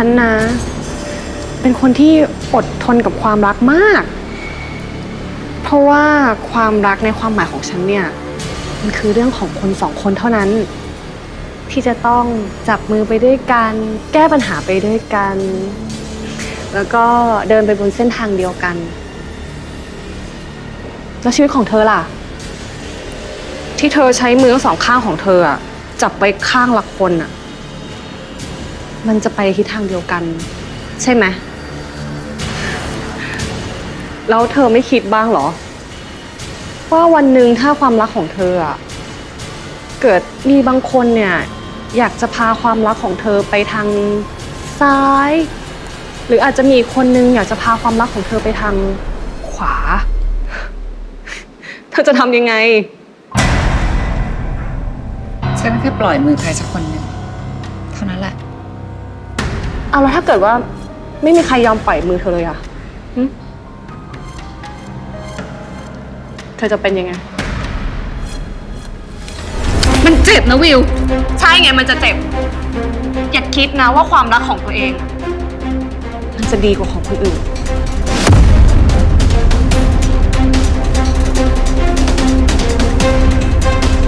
ฉันนะ เป็นคนที่อดทนกับความรักมาก เพราะว่าความรักในความหมายของฉันเนี่ย มันคือเรื่องของคนสองคนเท่านั้น ที่จะต้องจับมือไปด้วยกันแก้ปัญหาไปด้วยกัน แล้วก็เดินไปบนเส้นทางเดียวกัน แล้วชีวิตของเธอล่ะ ที่เธอใช้มือทั้งสองข้างของเธออะจับไว้ข้างละคนอะ มันจะไปทิศทางเดียวกัน ใช่ไหมแล้วเธอไม่คิดบ้างเหรอ ว่าวันหนึ่งถ้าความรักของเธออะเกิดมีบางคนเนี่ย อยากจะพาความรักของเธอไปทางซ้าย หรืออาจจะมีอีกคนนึงอยากจะพาความรักของเธอไปทางขวา เธอจะทำยังไง ฉันแค่ปล่อยมือใครสักคนหนึ่งเท่านั้นแหละ เอาแล้วถ้าเกิดว่าไม่มีใครยอมปล่อยมือเธอเลยอะหึเธอจะเป็นยังไง มันเจ็บนะวิว ใช่ไงมันจะเจ็บ อย่าคิดนะว่าความรักของตัวเอง มันจะดีกว่าของคนอื่น